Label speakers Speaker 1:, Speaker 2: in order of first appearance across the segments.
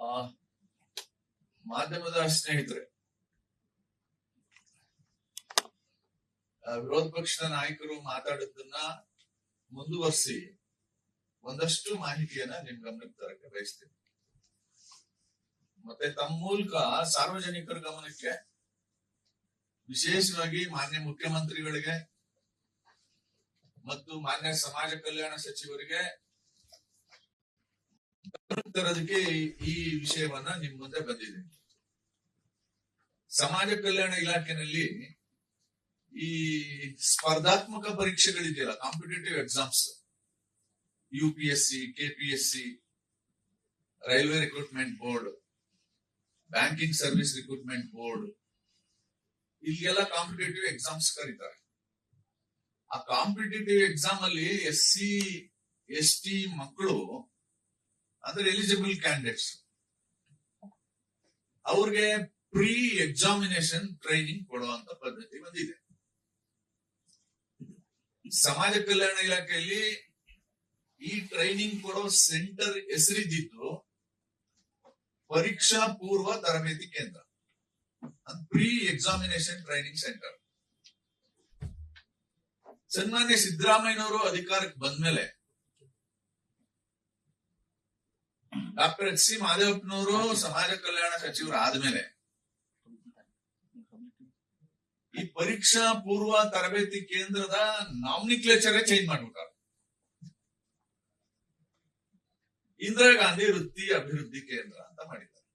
Speaker 1: ಆ ಮಾಧ್ಯಮದ ಸ್ನೇಹಿತರೆ ವಿರೋಧ ಪಕ್ಷದ ನಾಯಕರು ಮಾತಾಡಿದ್ದನ್ನ ಮುಂದುವರಿಸಿ ಒಂದಷ್ಟು ಮಾಹಿತಿಯನ್ನ ನಿಮ್ ಗಮನಕ್ಕೆ ತರಕ್ಕೆ ಬಯಸ್ತೀನಿ. ಮತ್ತೆ ತಮ್ಮ ಮೂಲಕ ಸಾರ್ವಜನಿಕರ ಗಮನಕ್ಕೆ, ವಿಶೇಷವಾಗಿ ಮಾನ್ಯ ಮುಖ್ಯಮಂತ್ರಿಗಳಿಗೆ ಮತ್ತು ಮಾನ್ಯ ಸಮಾಜ ಕಲ್ಯಾಣ ಸಚಿವರಿಗೆ ತರೋದಕ್ಕೆ ಈ- ವಿಷಯವನ್ನ ನಿಮ್ ಮುಂದೆ ಬಂದಿದೆ. ಸಮಾಜ ಕಲ್ಯಾಣ ಇಲಾಖೆನಲ್ಲಿ ಈ ಸ್ಪರ್ಧಾತ್ಮಕ ಪರೀಕ್ಷೆಗಳಿದೆಯಲ್ಲ competitive exams U P S C K P S C railway recruitment board banking service recruitment board ಇಲ್ಲಿಗೆಲ್ಲ competitive exams ಕರೀತಾರೆ. ಆ ಕಾಂಪಿಟೇಟಿವ್ ಎಕ್ಸಾಮ್ ಅಲ್ಲಿ ಎಸ್ ಸಿ ಎಸ್ ಟಿ ಮಕ್ಕಳು ಅಂದ್ರೆ ಎಲಿಜಿಬಲ್ ಕ್ಯಾಂಡಿಡೇಟ್ಸ್ ಅವ್ರಿಗೆ ಪ್ರೀ ಎಕ್ಸಾಮಿನೇಷನ್ ಟ್ರೈನಿಂಗ್ ಕೊಡುವಂತ ಪದ್ಧತಿ ಬಂದಿದೆ. ಸಮಾಜ ಕಲ್ಯಾಣ ಇಲಾಖೆಯಲ್ಲಿ ಈ ಟ್ರೈನಿಂಗ್ ಕೊಡೋ ಸೆಂಟರ್ ಹೆಸರಿದ್ದು ಪರೀಕ್ಷಾ ಪೂರ್ವ ತರಬೇತಿ ಕೇಂದ್ರ. ಪ್ರೀ ಎಕ್ಸಾಮಿನೇಷನ್ ಟ್ರೈನಿಂಗ್ ಸೆಂಟರ್ ಸನ್ಮಾನ್ಯ ಸಿದ್ದರಾಮಯ್ಯನವರು ಅಧಿಕಾರಕ್ಕೆ ಬಂದ್ಮೇಲೆ ಡಾಕ್ಟರ್ ಎಚ್ ಸಿ ಮಾದೇವಪ್ಪನವರು ಸಮಾಜ ಕಲ್ಯಾಣ ಸಚಿವರು ಆದ್ಮೇಲೆ ಈ ಪರೀಕ್ಷಾ ಪೂರ್ವ ತರಬೇತಿ ಕೇಂದ್ರದ ನಾಮಿನಿಕ್ಲೇಚರ್ ಚೇಂಜ್ ಮಾಡ್ಬಿಟ್ಟಾರೆ ಇಂದಿರಾ ಗಾಂಧಿ ವೃತ್ತಿ ಅಭಿವೃದ್ಧಿ ಕೇಂದ್ರ ಅಂತ ಮಾಡಿದ್ದಾರೆ.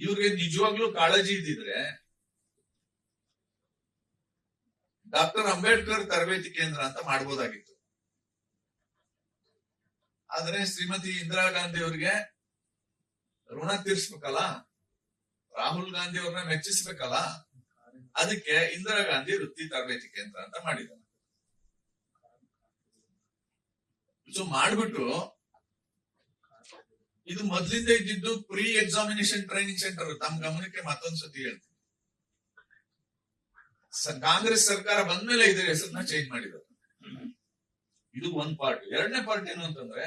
Speaker 1: ಇವ್ರಿಗೆ ನಿಜವಾಗ್ಲೂ ಕಾಳಜಿ ಇದ್ದಿದ್ರೆ ಡಾಕ್ಟರ್ ಅಂಬೇಡ್ಕರ್ ತರಬೇತಿ ಕೇಂದ್ರ ಅಂತ ಮಾಡ್ಬೋದಾಗಿತ್ತು. ಆದ್ರೆ ಶ್ರೀಮತಿ ಇಂದಿರಾ ಗಾಂಧಿ ಅವ್ರಿಗೆ ಋಣ ತೀರ್ಸ್ಬೇಕಲ್ಲ? ರಾಹುಲ್ ಗಾಂಧಿ ಅವ್ರನ್ನ ಮೆಚ್ಚಿಸ್ಬೇಕಲ್ಲ? ಅದಕ್ಕೆ ಇಂದಿರಾ ಗಾಂಧಿ ವೃತ್ತಿ ತರಬೇತಿ ಕೇಂದ್ರ ಅಂತ ಮಾಡಿದ್ದಾರೆ. ಸೊ ಮಾಡ್ಬಿಟ್ಟು ಇದು ಮೊದ್ಲಿಂದ ಇದ್ದಿದ್ದು ಪ್ರೀ ಎಕ್ಸಾಮಿನೇಷನ್ ಟ್ರೈನಿಂಗ್ ಸೆಂಟರ್ ತಮ್ಮ ಗಮನಕ್ಕೆ ಮತ್ತೊಂದ್ಸತಿ ಹೇಳ್ತೀನಿ. ಕಾಂಗ್ರೆಸ್ ಸರ್ಕಾರ ಬಂದ್ಮೇಲೆ ಇದರ ಹೆಸರನ್ನ ಚೇಂಜ್ ಮಾಡಿದ್ರು ಇದು ಒಂದ್ ಪಾರ್ಟ್ ಎರಡನೇ ಪಾರ್ಟ್ ಏನು ಅಂತಂದ್ರೆ,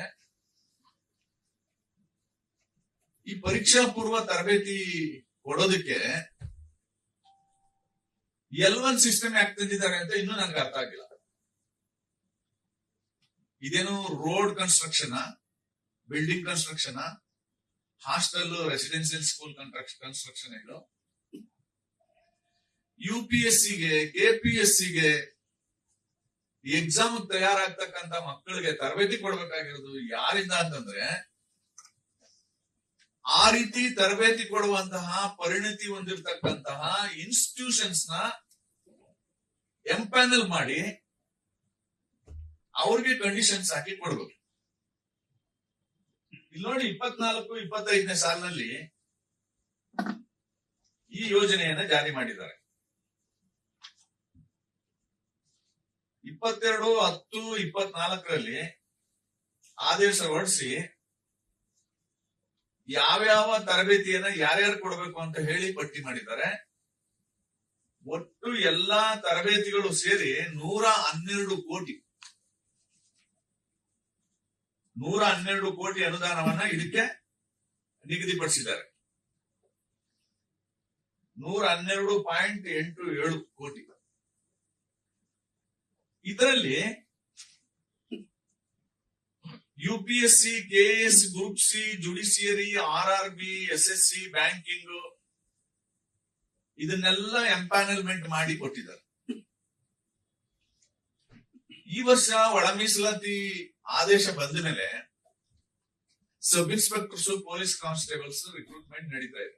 Speaker 1: ಈ ಪರೀಕ್ಷಾ ಪೂರ್ವ ತರಬೇತಿ ಕೊಡೋದಕ್ಕೆ ಎಲ್ ಒನ್ ಸಿಸ್ಟಮ್ ಯಾಕೆ ತಂದಿದ್ದಾರೆ ಅಂತ ಇನ್ನೂ ನನ್ಗೆ ಅರ್ಥ ಆಗಿಲ್ಲ. ಇದೇನು road construction building construction hostel residential school construction ಇದು. ಯು ಪಿ ಎಸ್ ಸಿಗೆ ಕೆ ಪಿ ಎಸ್ ಸಿಗೆ ಎಕ್ಸಾಮ್ ತಯಾರಾಗ್ತಕ್ಕಂತ ಮಕ್ಕಳಿಗೆ ತರಬೇತಿ ಕೊಡ್ಬೇಕಾಗಿರೋದು ಯಾರಿಂದ ಅಂತಂದ್ರೆ, ಆ ರೀತಿ ತರಬೇತಿ ಕೊಡುವಂತಹ ಪರಿಣತಿ ಹೊಂದಿರತಕ್ಕಂತಹ ಇನ್ಸ್ಟಿಟ್ಯೂಷನ್ಸ್ನ ಎಂಪ್ಯಾನಲ್ ಮಾಡಿ ಅವ್ರಿಗೆ ಕಂಡೀಷನ್ಸ್ ಹಾಕಿ ಕೊಡ್ಬೇಕು. ಇಲ್ಲಿ ನೋಡಿ ಇಪ್ಪತ್ನಾಲ್ಕು, ಇಪ್ಪತ್ತೈದನೇ ಸಾಲಿನಲ್ಲಿ ಈ ಯೋಜನೆಯನ್ನ ಜಾರಿ ಮಾಡಿದ್ದಾರೆ. ಇಪ್ಪತ್ತೆರಡು, ಹತ್ತು, ಇಪ್ಪತ್ನಾಲ್ಕರಲ್ಲಿ ಆದೇಶ ಹೊರಡಿಸಿ ಯಾವ್ಯಾವ ತರಬೇತಿಯನ್ನ ಯಾರ್ಯಾರು ಕೊಡಬೇಕು ಅಂತ ಹೇಳಿ ಪಟ್ಟಿ ಮಾಡಿದ್ದಾರೆ. ಒಟ್ಟು ಎಲ್ಲಾ ತರಬೇತಿಗಳು ಸೇರಿ ನೂರ ಹನ್ನೆರಡು ಕೋಟಿ. ನೂರ ಹನ್ನೆರಡು ಕೋಟಿ ಅನುದಾನವನ್ನ ಇದಕ್ಕೆ ನಿಗದಿಪಡಿಸಿದ್ದಾರೆ. ನೂರ ಹನ್ನೆರಡು ಪಾಯಿಂಟ್ ಎಂಟು ಏಳು ಕೋಟಿ. ಇದರಲ್ಲಿ U P S C K S group C judiciary R R B S S C banking ಇದನ್ನೆಲ್ಲ ಎಂಪ್ಯಾನಲ್ಮೆಂಟ್ ಮಾಡಿ ಕೊಟ್ಟಿದ್ದಾರೆ. ಈ ವರ್ಷ ಒಳ ಮೀಸಲಾತಿ ಆದೇಶ ಬಂದ ಮೇಲೆ sub inspectors, police constables recruitment ನಡೀತಾ ಇದೆ.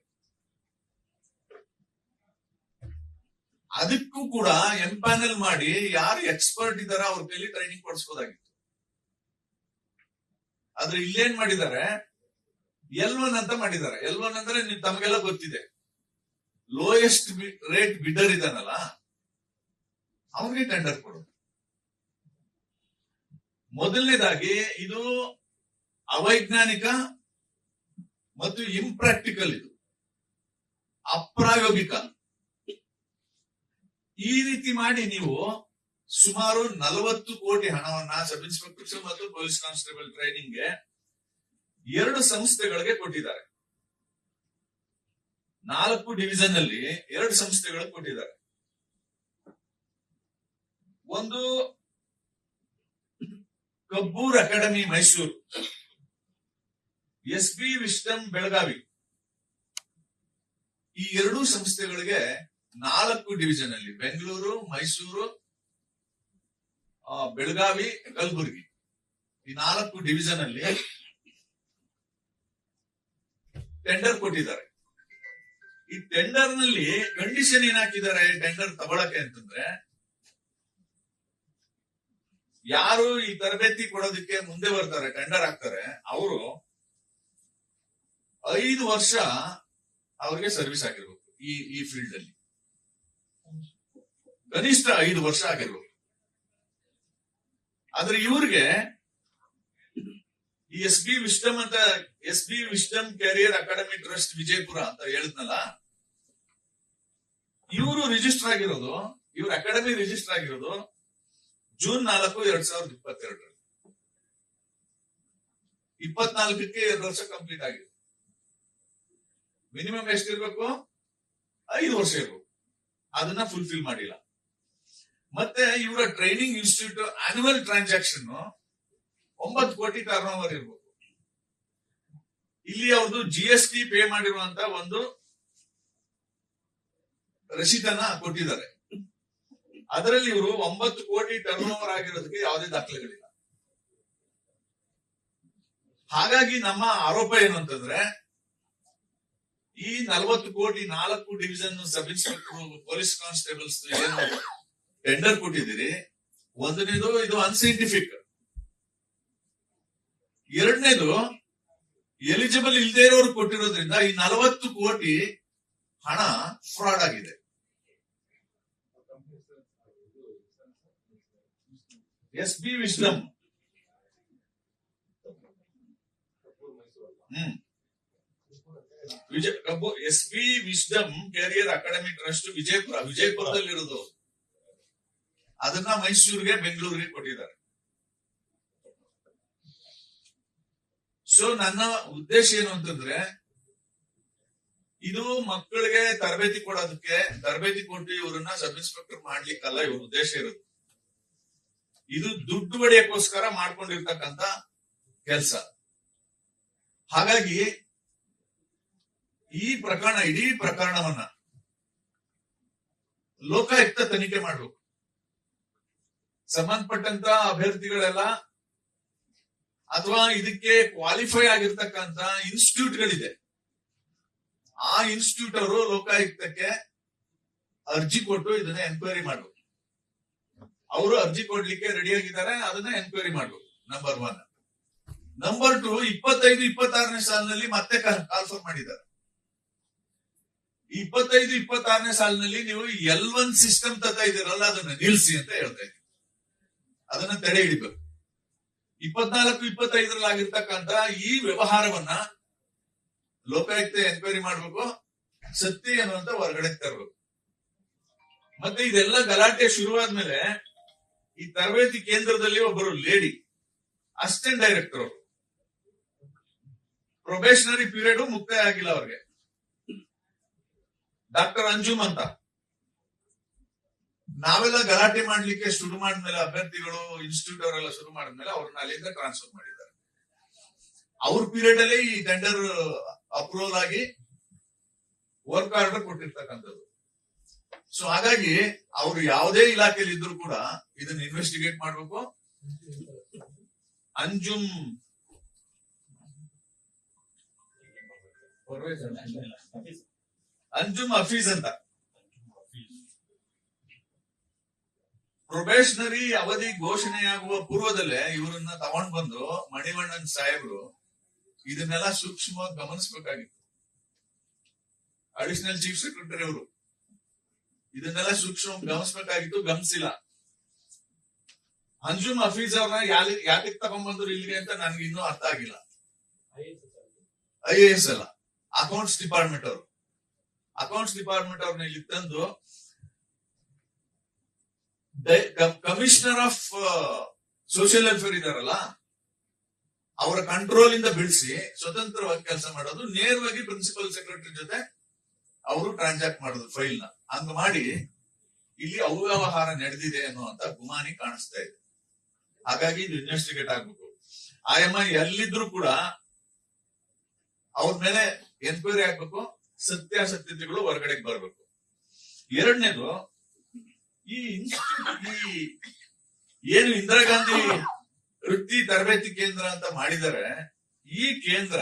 Speaker 1: ಅದಕ್ಕೂ ಕೂಡ ಎಂಪ್ಯಾನಲ್ ಮಾಡಿ ಯಾರು ಎಕ್ಸ್ಪರ್ಟ್ ಇದಾರ ಅವ್ರ ಕೈಲಿ ಟ್ರೈನಿಂಗ್ ಕೊಡಿಸ್ಬೋದಾಗಿತ್ತು ಆದ್ರೆ ಇಲ್ಲೇನ್ ಮಾಡಿದ್ದಾರೆ? ಎಲ್ ಒನ್ ಅಂತ ಮಾಡಿದ್ದಾರೆ. ಎಲ್ ಒನ್ ಅಂದ್ರೆ ನಿಮ್ ತಮಗೆಲ್ಲ ಗೊತ್ತಿದೆ. ಲೋಯೆಸ್ಟ್ ರೇಟ್ ಬಿಡರ್ ಇದಾನಲ್ಲ ಅವನಿಗೆ ಟೆಂಡರ್ ಕೊಡು. ಮೊದಲನೇದಾಗಿ ಇದು ಅವೈಜ್ಞಾನಿಕ ಮತ್ತು ಇಂಪ್ರಾಕ್ಟಿಕಲ್ ಇದು. ಅಪ್ರಾಯೋಗಿಕ. ಈ ರೀತಿ ಮಾಡಿ ನೀವು ಸುಮಾರು ನಲವತ್ತು ಕೋಟಿ ಹಣವನ್ನ ಸಬ್ ಇನ್ಸ್ಪೆಕ್ಟರ್ಸ್ ಮತ್ತು ಪೊಲೀಸ್ ಕಾನ್ಸ್ಟೇಬಲ್ ಟ್ರೈನಿಂಗ್ಗೆ ಎರಡು ಸಂಸ್ಥೆಗಳಿಗೆ ಕೊಟ್ಟಿದ್ದಾರೆ. ನಾಲ್ಕು ಡಿವಿಷನ್ ಅಲ್ಲಿ ಎರಡು ಸಂಸ್ಥೆಗಳಿಗೆ ಕೊಟ್ಟಿದ್ದಾರೆ. ಒಂದು Kabbur academy Mysuru, S B wisdom Belagavi. ಈ ಎರಡೂ ಸಂಸ್ಥೆಗಳಿಗೆ ನಾಲ್ಕು ಡಿವಿಷನ್ ಅಲ್ಲಿ ಬೆಂಗಳೂರು, ಮೈಸೂರು ಬೆಳಗಾವಿ, ಕಲಬುರಗಿ. ಈ ನಾಲ್ಕು ಡಿವಿಷನ್ ಅಲ್ಲಿ ಟೆಂಡರ್ ಕೊಟ್ಟಿದ್ದಾರೆ. ಈ ಟೆಂಡರ್ನಲ್ಲಿ ಕಂಡೀಷನ್ ಏನ್ ಹಾಕಿದ್ದಾರೆ ಟೆಂಡರ್ ತಗೊಳಕ್ಕೆ ಅಂತಂದ್ರೆ, ಯಾರು ಈ ತರಬೇತಿ ಕೊಡೋದಕ್ಕೆ ಮುಂದೆ ಬರ್ತಾರೆ ಟೆಂಡರ್ ಹಾಕ್ತಾರೆ, ಅವರು ಐದು ವರ್ಷ ಅವ್ರಿಗೆ ಸರ್ವಿಸ್ ಆಗಿರ್ಬೇಕು ಈ ಈ ಫೀಲ್ಡ್ ಅಲ್ಲಿ. ಕನಿಷ್ಠ ಐದು ವರ್ಷ ಆಗಿರ್ಬೇಕು. ಆದ್ರೆ ಇವ್ರಿಗೆ ಈ ಎಸ್ ಬಿ ವಿಸ್ಟಮ್ ಅಂತ, S B wisdom career academy trust Vijayapura ಅಂತ ಹೇಳಿದ್ನಲ್ಲ, ಇವರು ರಿಜಿಸ್ಟರ್ ಆಗಿರೋದು, ಇವ್ರ ಅಕಾಡೆಮಿ ರಿಜಿಸ್ಟರ್ ಆಗಿರೋದು ಜೂನ್ ನಾಲ್ಕು ಎರಡ್ ಸಾವಿರದ ಇಪ್ಪತ್ತೆರಡರಲ್ಲಿ. ಇಪ್ಪತ್ನಾಲ್ಕಕ್ಕೆ ಎರಡು ವರ್ಷ ಕಂಪ್ಲೀಟ್ ಆಗಿದೆ. ಮಿನಿಮಮ್ ಎಷ್ಟಿರ್ಬೇಕು? ಐದು ವರ್ಷ ಇರ್ಬೇಕು. ಅದನ್ನ ಫುಲ್ಫಿಲ್ ಮಾಡಿಲ್ಲ. ಮತ್ತೆ ಇವರ ಟ್ರೈನಿಂಗ್ ಇನ್ಸ್ಟಿಟ್ಯೂಟ್ ಆನ್ಯುವಲ್ ಟ್ರಾನ್ಸಾಕ್ಷನ್ ಒಂಬತ್ತು ಕೋಟಿ ಟರ್ನ್ ಓವರ್ ಇರ್ಬೇಕು. ಇಲ್ಲಿ ಅವ್ರದ್ದು ಜಿ ಎಸ್ ಟಿ ಪೇ ಮಾಡಿರುವಂತ ಒಂದು ರಸೀದನ್ನ ಕೊಟ್ಟಿದ್ದಾರೆ. ಅದರಲ್ಲಿ ಇವರು ಒಂಬತ್ತು ಕೋಟಿ ಟರ್ನ್ ಓವರ್ ಆಗಿರೋದಕ್ಕೆ ಯಾವುದೇ ದಾಖಲೆಗಳಿಲ್ಲ. ಹಾಗಾಗಿ ನಮ್ಮ ಆರೋಪ ಏನು ಅಂತಂದ್ರೆ, ಈ ನಲವತ್ತು ಕೋಟಿ ನಾಲ್ಕು division sub inspector police constables ಏನು ಟೆಂಡರ್ ಕೊಟ್ಟಿದ್ದೀರಿ. ಒಂದನೇದು ಇದು ಅನ್ಸೈಂಟಿಫಿಕ್ ಎರಡನೇದು ಎಲಿಜಿಬಲ್ ಇಲ್ಲದೆ ಇರೋರು ಕೊಟ್ಟಿರೋದ್ರಿಂದ ಈ ನಲವತ್ತು ಕೋಟಿ ಹಣ ಫ್ರಾಡ್ ಆಗಿದೆ. S B wisdom hmm. Vijaya S B wisdom career academy trust Vijayapura ವಿಜಯಪುರದಲ್ಲಿ ಇರೋದು ಅದನ್ನ ಮೈಸೂರಿಗೆ, ಬೆಂಗಳೂರಿಗೆ ಕೊಟ್ಟಿದ್ದಾರೆ. ಸೊ ನನ್ನ ಉದ್ದೇಶ ಏನು ಅಂತಂದ್ರೆ, ಇದು ಮಕ್ಕಳಿಗೆ ತರಬೇತಿ ಕೊಡೋದಕ್ಕೆ, ತರಬೇತಿ ಕೊಟ್ಟು ಇವರನ್ನ ಸಬ್ ಇನ್ಸ್ಪೆಕ್ಟರ್ ಮಾಡ್ಲಿಕ್ಕಲ್ಲ ಇವ್ರ ಉದ್ದೇಶ ಇರೋದು. ಇದು ದುಡ್ಡು ಬಡಿಯಕ್ಕೋಸ್ಕರ ಮಾಡ್ಕೊಂಡಿರ್ತಕ್ಕಂತ ಕೆಲಸ. ಹಾಗಾಗಿ, ಈ ಪ್ರಕರಣ, ಇಡೀ ಪ್ರಕರಣವನ್ನ ಲೋಕಾಯುಕ್ತ ತನಿಖೆ ಮಾಡಬೇಕು. ಸಂಬಂಧಪಟ್ಟಂತ ಅಭ್ಯರ್ಥಿಗಳೆಲ್ಲ ಅಥವಾ ಇದಕ್ಕೆ ಕ್ವಾಲಿಫೈ ಆಗಿರ್ತಕ್ಕಂತ ಇನ್ಸ್ಟಿಟ್ಯೂಟ್ಗಳಿದೆ ಆ ಇನ್ಸ್ಟಿಟ್ಯೂಟ್ ಅವರು ಲೋಕಾಯುಕ್ತಕ್ಕೆ ಅರ್ಜಿ ಕೊಟ್ಟು ಇದನ್ನ ಎನ್ಕ್ವೈರಿ ಮಾಡಬೇಕು. ಅವರು ಅರ್ಜಿ ಕೊಡ್ಲಿಕ್ಕೆ ರೆಡಿ ಆಗಿದ್ದಾರೆ, ಅದನ್ನ ಎನ್ಕ್ವೈರಿ ಮಾಡಬೇಕು ನಂಬರ್ ಒನ್ ನಂಬರ್ ಟು ಇಪ್ಪತ್ತೈದು, ಇಪ್ಪತ್ತಾರನೇ ಸಾಲಿನಲ್ಲಿ ಮತ್ತೆ ಕಾಲ್ಫರ್ ಮಾಡಿದ್ದಾರೆ. ಇಪ್ಪತ್ತೈದು, ಇಪ್ಪತ್ತಾರನೇ ಸಾಲಿನಲ್ಲಿ ನೀವು ಎಲ್ ಒನ್ ಸಿಸ್ಟಮ್ ತತ್ತಾ ಇದೀರಲ್ಲ ಅದನ್ನ ನಿಲ್ಸಿ ಅಂತ ಹೇಳ್ತಾ ಇದ್ದೀವಿ ಅದನ್ನ ತಡೆ ಹಿಡಿಬೇಕು. ಇಪ್ಪತ್ನಾಲ್ಕು, ಇಪ್ಪತ್ತೈದರಲ್ಲಿ ಆಗಿರ್ತಕ್ಕಂತ ಈ ವ್ಯವಹಾರವನ್ನ ಲೋಕಾಯುಕ್ತ ಎನ್ಕ್ವೈರಿ ಮಾಡ್ಬೇಕು ಸತ್ಯ ಅನ್ನುವಂತ ಅಂತ ಹೊರಗಡೆ ತರಬೇಕು. ಮತ್ತೆ ಇದೆಲ್ಲ ಗಲಾಟೆ ಶುರುವಾದ್ಮೇಲೆ ಈ ತರಬೇತಿ ಕೇಂದ್ರದಲ್ಲಿ ಒಬ್ಬರು lady assistant director probationary period ಮುಕ್ತಾಯ ಆಗಿಲ್ಲ ಅವ್ರಿಗೆ. ಡಾಕ್ಟರ್ ಅಂಜುಮ್ ಅಂತ. ನಾವೆಲ್ಲ ಗಲಾಟೆ ಮಾಡ್ಲಿಕ್ಕೆ ಶುರು ಮಾಡಿದ್ಮೇಲೆ ಅಭ್ಯರ್ಥಿಗಳು ಇನ್ಸ್ಟಿಟ್ಯೂಟ್ ಅವರೆಲ್ಲ ಶುರು ಮಾಡಿದ್ಮೇಲೆ ಅವ್ರನ್ನ ಅಲ್ಲಿಂದ ಟ್ರಾನ್ಸ್ಫರ್ ಮಾಡಿದ್ದಾರೆ. ಅವ್ರ ಪೀರಿಯಡ್ ಅಲ್ಲಿ ಈ ಟೆಂಡರ್ ಅಪ್ರೂವಲ್ ಆಗಿ ವರ್ಕ್ ಆರ್ಡರ್ ಕೊಟ್ಟಿರ್ತಕ್ಕಂಥದ್ದು. ಸೊ ಹಾಗಾಗಿ ಅವ್ರು ಯಾವುದೇ ಇಲಾಖೆಯಲ್ಲಿ ಇದ್ರು ಕೂಡ ಇದನ್ನ ಇನ್ವೆಸ್ಟಿಗೇಟ್ ಮಾಡ್ಬೇಕು. ಅಂಜುಮ್ ಅಂಜುಮ್ ಹಫೀಸ್ ಅಂತ. ಪ್ರೊಬೇಷನರಿ ಅವಧಿ ಘೋಷಣೆಯಾಗುವ ಪೂರ್ವದಲ್ಲೇ ಇವರನ್ನ ತಗೊಂಡ್ ಬಂದು ಮಣಿವಣ್ಣನ್ ಸಾಹೇಬ್ರು ಇದನ್ನೆಲ್ಲ ಸೂಕ್ಷ್ಮವಾಗಿ ಗಮನಿಸಬೇಕಾಗಿತ್ತು. ಅಡಿಷನಲ್ ಚೀಫ್ ಸೆಕ್ರೆಟರಿ ಅವರು. ಇದನ್ನೆಲ್ಲ ಸೂಕ್ಷ್ಮ ಗಮನಿಸಬೇಕಾಗಿತ್ತು, ಗಮನಿಸಿಲ್ಲ. ಅಂಜುಮ್ ಹಫೀಜ್ ಅವ್ರನ್ನ ಯಾಲಿ ಯಾತಕ್ ತಗೊಂಡ್ಬಂದ್ರು ಇಲ್ಲಿಗೆ ಅಂತ ನನ್ಗೆ ಇನ್ನೂ ಅರ್ಥ ಆಗಿಲ್ಲ. ಐ ಎ ಎಸ್ ಅಲ್ಲ. ಅಕೌಂಟ್ಸ್ ಡಿಪಾರ್ಟ್ಮೆಂಟ್ ಅವರು. ಅಕೌಂಟ್ಸ್ ಡಿಪಾರ್ಟ್ಮೆಂಟ್ ಅವ್ರನ್ನ ಇಲ್ಲಿ ತಂದು ಕಮಿಷನರ್ ಆಫ್ ಸೋಷಿಯಲ್ ವೆಲ್ಫೇರ್ ಇದಾರಲ್ಲ, ಅವರ ಕಂಟ್ರೋಲ್ ಇಂದ ಬಿಡಿಸಿ ಸ್ವತಂತ್ರವಾಗಿ ಕೆಲಸ ಮಾಡೋದು, ನೇರವಾಗಿ ಪ್ರಿನ್ಸಿಪಲ್ ಸೆಕ್ರೆಟರಿ ಜೊತೆ ಅವರು ಟ್ರಾನ್ಸಾಕ್ಟ್ ಮಾಡೋದು ಫೈಲ್ನ. ಹಂಗ ಮಾಡಿ, ಇಲ್ಲಿ ಅವ್ಯವಹಾರ ನಡೆದಿದೆ ಅನ್ನುವಂತ ಗುಮಾನಿ ಕಾಣಿಸ್ತಾ ಇದೆ. ಹಾಗಾಗಿ ಇದು ಇನ್ವೆಸ್ಟಿಗೇಟ್ ಆಗ್ಬೇಕು. ಆಯಮ್ಮ, ಎಲ್ಲಿದ್ರು ಕೂಡ ಅವ್ರ ಮೇಲೆ ಎನ್ಕ್ವೈರಿ ಆಗ್ಬೇಕು, ಸತ್ಯಾಸತ್ಯತೆಗಳು ಹೊರಗಡೆಗೆ ಬರ್ಬೇಕು. ಎರಡನೇದು ಈ ಇನ್ಸ್ಟಿಟ್ಯೂಟ್ ಈ ಏನು ಇಂದಿರಾ ಗಾಂಧಿ ವೃತ್ತಿ ತರಬೇತಿ ಕೇಂದ್ರ ಅಂತ ಮಾಡಿದರೆ, ಈ ಕೇಂದ್ರ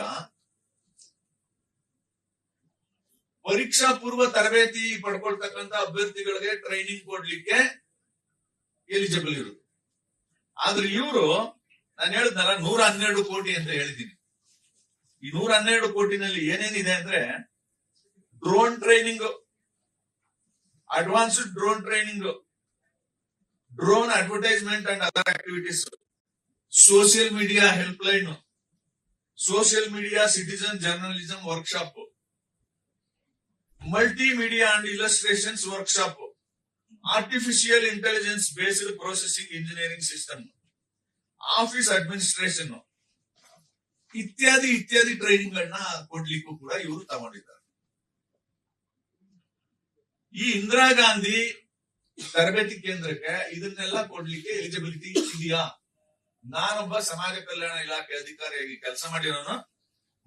Speaker 1: ಪರೀಕ್ಷಾ ಪೂರ್ವ ತರಬೇತಿ ಪಡ್ಕೊಳ್ತಕ್ಕಂತ ಅಭ್ಯರ್ಥಿಗಳಿಗೆ ಟ್ರೈನಿಂಗ್ ಕೊಡ್ಲಿಕ್ಕೆ ಎಲಿಜಿಬಲ್ ಇರುತ್ತೆ. ಆದ್ರೆ ಇವರು, ನಾನು ಹೇಳಿದ್ನಲ್ಲ ನೂರ ಹನ್ನೆರಡು ಕೋಟಿ ಅಂತ ಹೇಳಿದ್ದೀನಿ. ಈ ನೂರ ಹನ್ನೆರಡು ಕೋಟಿನಲ್ಲಿ ಏನೇನಿದೆ ಅಂದ್ರೆ drone training advanced drone training drone advertisement and other activities social media help line social media citizen journalism workshop multimedia and illustrations workshop artificial intelligence based processing engineering system office administration ಇತ್ಯಾದಿ ಇತ್ಯಾದಿ training ಗಳನ್ನ ಕೊಡ್ಲಿಕ್ಕೂ ಕೂಡ ಇವರು ತಗೊಂಡಿದ್ದಾರೆ ಈ ಇಂದಿರಾ ಗಾಂಧಿ ತರಬೇತಿ ಕೇಂದ್ರಕ್ಕೆ ಇದನ್ನೆಲ್ಲ ಕೊಡ್ಲಿಕ್ಕೆ ಎಲಿಜಿಬಿಲಿಟಿ ಇದೆಯಾ? ನಾನೊಬ್ಬ ಸಮಾಜ ಕಲ್ಯಾಣ ಇಲಾಖೆ ಅಧಿಕಾರಿಯಾಗಿ ಕೆಲಸ ಮಾಡಿರೋನು.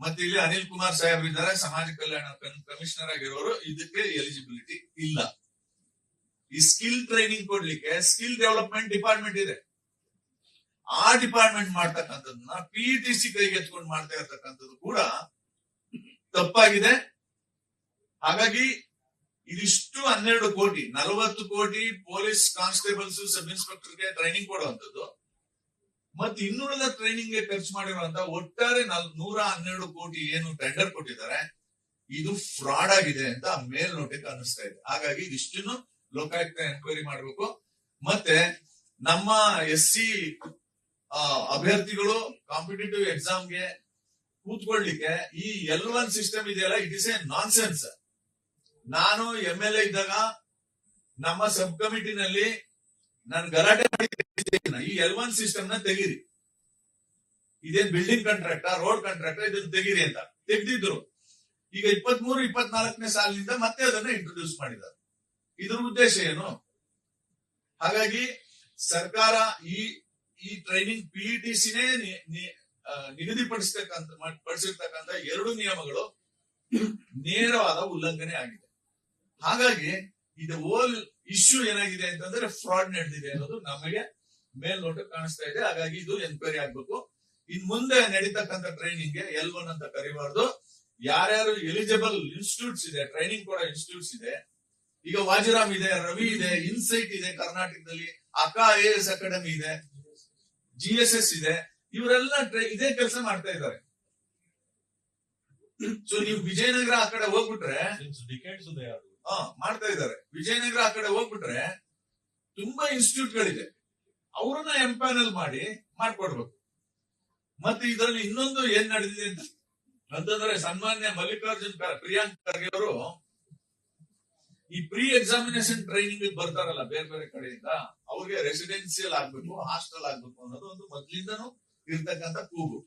Speaker 1: ಮತ್ತೆ ಇಲ್ಲಿ ಅನಿಲ್ ಕುಮಾರ್ ಸಾಹೇಬ್ ಇದ್ದಾರೆ, ಸಮಾಜ ಕಲ್ಯಾಣ ಕಮಿಷನರ್ ಆಗಿರೋರು. ಇದಕ್ಕೆ ಎಲಿಜಿಬಿಲಿಟಿ ಇಲ್ಲ. ಈ ಸ್ಕಿಲ್ ಟ್ರೈನಿಂಗ್ ಕೊಡ್ಲಿಕ್ಕೆ ಸ್ಕಿಲ್ ಡೆವಲಪ್ಮೆಂಟ್ ಡಿಪಾರ್ಟ್ಮೆಂಟ್ ಇದೆ. ಆ ಡಿಪಾರ್ಟ್ಮೆಂಟ್ ಮಾಡ್ತಕ್ಕಂಥದ್ದನ್ನ ಪಿ ಟಿ ಸಿ ಕೈಗೆ ಎತ್ಕೊಂಡು ಮಾಡ್ತಾ ಇರ್ತಕ್ಕಂಥದ್ದು ಕೂಡ ತಪ್ಪಾಗಿದೆ. ಹಾಗಾಗಿ ಇದಿಷ್ಟು ಹನ್ನೆರಡು ಕೋಟಿ, ನಲವತ್ತು ಕೋಟಿ ಪೊಲೀಸ್ ಕಾನ್ಸ್ಟೇಬಲ್ಸ್ ಸಬ್ ಇನ್ಸ್ಪೆಕ್ಟರ್ಗೆ ಟ್ರೈನಿಂಗ್ ಕೊಡುವಂತದ್ದು ಮತ್ತೆ ಇನ್ನುಳಿದ ಟ್ರೈನಿಂಗ್ಗೆ ಖರ್ಚು ಮಾಡಿರುವಂತ ಒಟ್ಟಾರೆ ನೂರ ಹನ್ನೆರಡು ಕೋಟಿ ಏನು ಟೆಂಡರ್ ಕೊಟ್ಟಿದ್ದಾರೆ. ಇದು ಫ್ರಾಡ್ ಆಗಿದೆ ಅಂತ ಮೇಲ್ನೋಟಕ್ಕೆ ಅನ್ನಿಸ್ತಾ ಇದೆ. ಹಾಗಾಗಿ ಇದಿಷ್ಟನ್ನು ಲೋಕಾಯುಕ್ತ ಎನ್ಕ್ವೈರಿ ಮಾಡಬೇಕು. ಮತ್ತೆ ನಮ್ಮ ಎಸ್ ಸಿ ಅಭ್ಯರ್ಥಿಗಳು ಕಾಂಪಿಟೇಟಿವ್ ಎಕ್ಸಾಮ್ಗೆ ಕೂತ್ಕೊಳ್ಳಿಕ್ಕೆ ಈ ಎಲ್ ಒನ್ ಸಿಸ್ಟಮ್ ಇದೆಯಲ್ಲ it is a nonsense ನಾನು ಎಂ ಎಲ್ ಇದ್ದಾಗ ನಮ್ಮ ಸಬ್ ಕಮಿಟಿನಲ್ಲಿ ನಾನು ಗಲಾಟೆ ಮಾಡಿ ಈ ಎಲ್ ಒನ್ ಸಿಸ್ಟಮ್ನ ತೆಗೀರಿ. ಇದೇನ್ ಬಿಲ್ಡಿಂಗ್ ಕಾಂಟ್ರಾಕ್ಟ್ ರೋಡ್ ಕಾಂಟ್ರಾಕ್ಟ್ ಇದನ್ನ ತೆಗೀರಿ ಅಂತ. ತೆಗ್ದಿದ್ರು. ಈಗ ಇಪ್ಪತ್ತ್ ಮೂರು ಇಪ್ಪತ್ನಾಲ್ಕನೇ ಸಾಲಿನಿಂದ ಮತ್ತೆ ಅದನ್ನ ಇಂಟ್ರೊಡ್ಯೂಸ್ ಮಾಡಿದ್ದಾರೆ. ಇದ್ರ ಉದ್ದೇಶ ಏನು? ಹಾಗಾಗಿ ಸರ್ಕಾರ ಈ ಈ ಟ್ರೈನಿಂಗ್ ಪಿಇಟಿಸಿನೇ ನಿಗದಿಪಡಿಸ್ತಕ್ಕಂಥ ಪಡಿಸಿರ್ತಕ್ಕಂಥ ಎರಡು ನಿಯಮಗಳು ನೇರವಾದ ಉಲ್ಲಂಘನೆ ಆಗಿದೆ. ಹಾಗಾಗಿ ಇದು ಓಲ್ ಇಶ್ಯೂ ಏನಾಗಿದೆ ಅಂತಂದ್ರೆ ಫ್ರಾಡ್ ನಡೆದಿದೆ ಅನ್ನೋದು ನಮಗೆ ಮೇಲ್ನೋಟ ಕಾಣಿಸ್ತಾ ಇದೆ. ಹಾಗಾಗಿ ಇದು ಎನ್ಕ್ವೈರಿ ಆಗ್ಬೇಕು. ಇನ್ ಮುಂದೆ ನಡೀತಕ್ಕಂತ ಟ್ರೈನಿಂಗ್ಗೆ ಎಲ್ ಒನ್ ಅಂತ ಕರಿಬಾರ್ದು. ಯಾರ್ಯಾರು ಎಲಿಜಿಬಲ್ ಇನ್ಸ್ಟಿಟ್ಯೂಟ್ಸ್ ಇದೆ ಟ್ರೈನಿಂಗ್ ಕೂಡ ಇನ್ಸ್ಟಿಟ್ಯೂಟ್ಸ್ ಇದೆ, ಈಗ ವಾಜಿರಾಮ್ ಇದೆ, ರವಿ ಇದೆ ಇನ್ಸೈಟ್ ಇದೆ ಕರ್ನಾಟಕದಲ್ಲಿ ಅಕಾ ಐ ಎಸ್ ಅಕಾಡೆಮಿ ಇದೆ ಜಿ ಎಸ್ ಎಸ್ ಇದೆ, ಇವರೆಲ್ಲ ಇದೇ ಕೆಲಸ ಮಾಡ್ತಾ ಇದ್ದಾರೆ. ಸೊ ನೀವು ವಿಜಯನಗರ ಆ ಕಡೆ ಹೋಗ್ಬಿಟ್ರೆ ಮಾಡ್ತಾ ಇದ್ದಾರೆ. ವಿಜಯನಗರ ಆ ಕಡೆ ಹೋಗ್ಬಿಟ್ರೆ ತುಂಬಾ ಇನ್ಸ್ಟಿಟ್ಯೂಟ್ ಗಳಿದೆ. ಅವ್ರನ್ನ ಎಂಪ್ಯಾನಲ್ ಮಾಡಿ ಮಾಡ್ಕೊಡ್ಬೇಕು. ಮತ್ತೆ ಇದರಲ್ಲಿ ಇನ್ನೊಂದು ಏನ್ ನಡೆದಿದೆ ಅಂತ ಅಂತಂದ್ರೆ ಸನ್ಮಾನ್ಯ ಮಲ್ಲಿಕಾರ್ಜುನ್ ಪ್ರಿಯಾಂಕ್ ಖರ್ಗೆ ಅವರು ಈ ಪ್ರೀ ಎಕ್ಸಾಮಿನೇಷನ್ ಟ್ರೈನಿಂಗ್ ಬರ್ತಾರಲ್ಲ ಬೇರೆ ಬೇರೆ ಕಡೆಯಿಂದ, ಅವ್ರಿಗೆ ರೆಸಿಡೆನ್ಸಿಯಲ್ ಆಗ್ಬೇಕು ಹಾಸ್ಟೆಲ್ ಆಗ್ಬೇಕು ಅನ್ನೋದು ಒಂದು ಮೊದ್ಲಿಂದನೂ ಇರ್ತಕ್ಕಂಥ ಕೂಗು.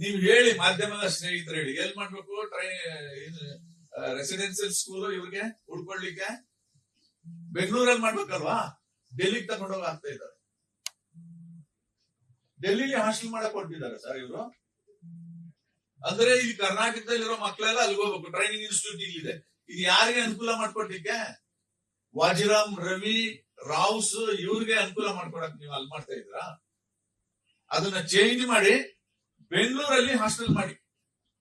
Speaker 1: ನೀವು ಹೇಳಿ ಮಾಧ್ಯಮದ ಸ್ನೇಹಿತರು ಹೇಳಿ, ಎಲ್ ಮಾಡ್ಬೇಕು? ಟ್ರೈನ್ ರೆಸಿಡೆನ್ಸಿಯಲ್ ಸ್ಕೂಲ್ ಇವ್ರಿಗೆ ಉಳ್ಕೊಳ್ಳಿಕ್ಕೆ ಬೆಂಗಳೂರಲ್ಲಿ ಮಾಡ್ಬೇಕಲ್ವಾ? ಡೆಲ್ಲಿಗೆ ತಗೊಂಡೋಗ ಆಗ್ತಾ ಇದ್ದಾರೆ. ಡೆಲ್ಲಿಲಿ ಹಾಸ್ಟೆಲ್ ಮಾಡಕ್ ಕೊಟ್ಟಿದ್ದಾರೆ ಸರ್ ಇವರು. ಅಂದ್ರೆ ಇಲ್ಲಿ ಕರ್ನಾಟಕದಲ್ಲಿರೋ ಮಕ್ಕಳೆಲ್ಲ ಅಲ್ಲಿಗೆ ಹೋಗ್ಬೇಕು. ಟ್ರೈನಿಂಗ್ ಇನ್ಸ್ಟಿಟ್ಯೂಟ್ ಇಲ್ಲಿದೆ. ಇದು ಯಾರಿಗೆ ಅನುಕೂಲ ಮಾಡ್ಕೊಡ್ಲಿಕ್ಕೆ? ವಾಜಿರಾಮ್, ರವಿ, ರಾವ್ಸ್ ಇವ್ರಿಗೆ ಅನುಕೂಲ ಮಾಡ್ಕೊಡಕ್ ನೀವು ಅಲ್ಲಿ ಮಾಡ್ತಾ ಇದ್ದೀರಾ? ಅದನ್ನ ಚೇಂಜ್ ಮಾಡಿ ಬೆಂಗಳೂರಲ್ಲಿ ಹಾಸ್ಟೆಲ್ ಮಾಡಿ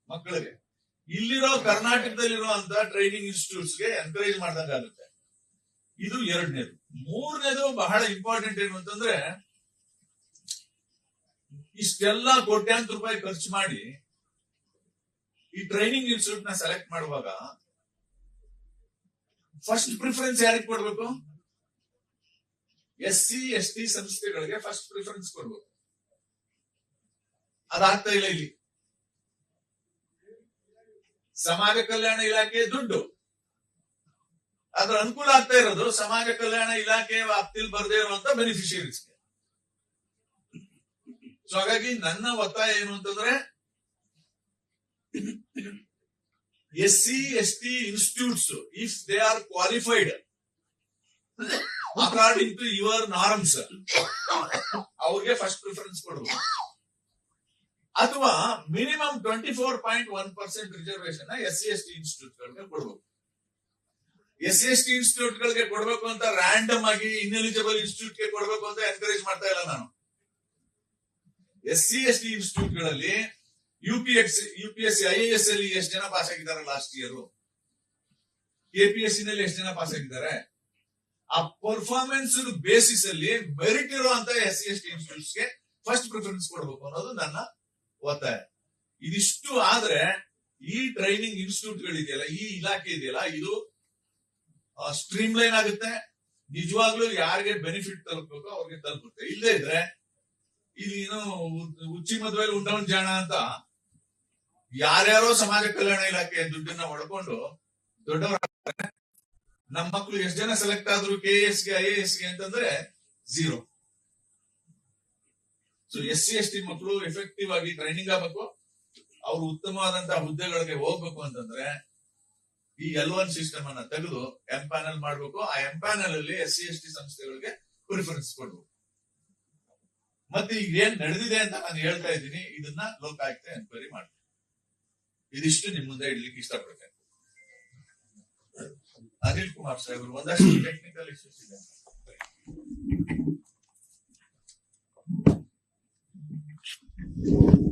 Speaker 1: ಮಕ್ಕಳಿಗೆ ಇಲ್ಲಿರೋ ಕರ್ನಾಟಕದಲ್ಲಿರೋ ಅಂತ ಟ್ರೈನಿಂಗ್ ಇನ್ಸ್ಟಿಟ್ಯೂಟ್ಸ್ಗೆ ಎನ್ಕರೇಜ್ ಮಾಡ್ದಂಗಾಗುತ್ತೆ. ಇದು ಎರಡನೇದು. ಮೂರನೇದು ಬಹಳ ಇಂಪಾರ್ಟೆಂಟ್ ಏನು ಅಂತಂದ್ರೆ, ಇಷ್ಟೆಲ್ಲ ಕೋಟ್ಯಾಂತರ ರೂಪಾಯಿ ಖರ್ಚು ಮಾಡಿ ಈ ಟ್ರೈನಿಂಗ್ ಇನ್ಸ್ಟಿಟ್ಯೂಟ್ನ ಸೆಲೆಕ್ಟ್ ಮಾಡುವಾಗ ಫಸ್ಟ್ ಪ್ರಿಫರೆನ್ಸ್ ಯಾರಿಗೆ ಕೊಡ್ಬೇಕು? ಎಸ್ ಸಿ ಎಸ್ ಟಿ ಸಂಸ್ಥೆಗಳಿಗೆ ಫಸ್ಟ್ ಪ್ರಿಫರೆನ್ಸ್ ಕೊಡ್ಬೇಕು. ಅದಾಗ್ತಾ ಇಲ್ಲ ಇಲ್ಲಿ. ಸಮಾಜ ಕಲ್ಯಾಣ ಇಲಾಖೆ ದುಡ್ಡು. ಅದ್ರ ಅನುಕೂಲ ಆಗ್ತಾ ಇರೋದು ಸಮಾಜ ಕಲ್ಯಾಣ ಇಲಾಖೆ ವ್ಯಾಪ್ತಿಲ್ ಬರದೇ ಇರುವಂತ ಬೆನಿಫಿಷಿಯರೀಸ್ಗೆ ಸೊ ಹಾಗಾಗಿ ನನ್ನ ಒತ್ತಾಯ ಏನು ಅಂತಂದ್ರೆ, S C, S T institutes, if they are qualified according to your norms, ಅವ್ರಿಗೆ ಫಸ್ಟ್ ಪ್ರಿಫರೆನ್ಸ್ ಕೊಡಬೇಕು. ಅಥವಾ minimum twenty four point one percent reservation S C S T institute ಗಳಿಗೆ ಕೊಡಬೇಕು. S C S T institute ಗಳಿಗೆ ಕೊಡಬೇಕು ಅಂತ random ಆಗಿ ineligible ಇನ್ಸ್ಟಿಟ್ಯೂಟ್ಗೆ ಕೊಡಬೇಕು ಅಂತ ಎನ್ಕರೇಜ್ ಮಾಡ್ತಾ ಇಲ್ಲ ನಾನು. S C S T ಇನ್ಸ್ಟಿಟ್ಯೂಟ್ಗಳಲ್ಲಿ U P S U P S C I S ಅಲ್ಲಿ ಎಷ್ಟು ಜನ ಪಾಸ್ ಆಗಿದ್ದಾರೆ last year K P S C ನಲ್ಲಿ ಎಷ್ಟು ಜನ ಪಾಸ್ ಆಗಿದ್ದಾರೆ? ಆ ಪರ್ಫಾರ್ಮೆನ್ಸ್ ಬೇಸಿಸ್ ಅಲ್ಲಿ ಮೆರಿಟ್ ಇರುವಂತ ಎಸ್ ಸಿ ಎಸ್ ಟಿ ಇನ್ಸ್ಟಿಟ್ಯೂಟ್ಸ್ಗೆ ಫಸ್ಟ್ ಪ್ರಿಫರೆನ್ಸ್ ಕೊಡಬೇಕು ಅನ್ನೋದು ನನ್ನ ಒತ್ತಾಯ ಇದಿಷ್ಟು ಆದ್ರೆ ಈ ಟ್ರೈನಿಂಗ್ ಇನ್ಸ್ಟಿಟ್ಯೂಟ್ ಗಳಿದೆಯಲ್ಲ, ಈ ಇಲಾಖೆ ಇದೆಯಲ್ಲ, ಇದು ಸ್ಟ್ರೀಮ್ ಲೈನ್ ಆಗುತ್ತೆ. ನಿಜವಾಗ್ಲೂ ಯಾರಿಗೆ ಬೆನಿಫಿಟ್ ತಲುಪಬೇಕು ಅವ್ರಿಗೆ ತಲುಪುತ್ತೆ. ಇಲ್ಲದೆ ಇದ್ರೆ, ಇಲ್ಲಿ ಏನು ಉಚ್ಚಿ ಮದುವೆಯಲ್ಲಿ ಉಂಟವನ್ ಜಾಣ ಅಂತ ಯಾರ್ಯಾರೋ ಸಮಾಜ ಕಲ್ಯಾಣ ಇಲಾಖೆ ದುಡ್ಡನ್ನ ಹೊಡ್ಕೊಂಡು ದೊಡ್ಡವರ ನಮ್ಮ ಮಕ್ಕಳು ಎಷ್ಟು ಜನ ಸೆಲೆಕ್ಟ್ ಆದ್ರು ಕೆ ಎಸ್ಗೆ ಐ ಎಸ್ಗೆ ಅಂತಂದ್ರೆ zero so S C S T ಮಕ್ಕಳು ಎಫೆಕ್ಟಿವ್ ಆಗಿ ಟ್ರೈನಿಂಗ್ ಆಗಬೇಕು. ಅವ್ರು ಉತ್ತಮವಾದಂತಹ ಹುದ್ದೆಗಳಿಗೆ ಹೋಗ್ಬೇಕು ಅಂತಂದ್ರೆ, ಈ ಎಲ್ ಒನ್ ಸಿಸ್ಟಮ್ ಅನ್ನ ತೆಗೆದು ಎಂಪ್ಯಾನಲ್ ಮಾಡ್ಬೇಕು. ಆ ಎಂಪ್ಯಾನಲ್ ಅಲ್ಲಿ ಎಸ್ ಸಿ ಎಸ್ ಟಿ ಸಂಸ್ಥೆಗಳಿಗೆ ಪ್ರಿಫರೆನ್ಸ್ ಕೊಡ್ಬೇಕು. ಮತ್ತೆ ಈಗ ಏನ್ ನಡೆದಿದೆ ಅಂತ ನಾನು ಹೇಳ್ತಾ ಇದ್ದೀನಿ. ಇದನ್ನ ಲೋಕಾಯುಕ್ತ ಎನ್ಕ್ವೈರಿ ಮಾಡ್ತೀನಿ. ಇದಿಷ್ಟು ನಿಮ್ ಮುಂದೆ ಇಡ್ಲಿಕ್ಕೆ ಇಷ್ಟಪಡ್ತೇನೆ. ಅನಿಲ್ ಕುಮಾರ್ ಸಾಹೇಬರು ಒಂದಷ್ಟು ಟೆಕ್ನಿಕಲ್ ಇಶ್ಯೂಸ್ ಇದೆ Thank you.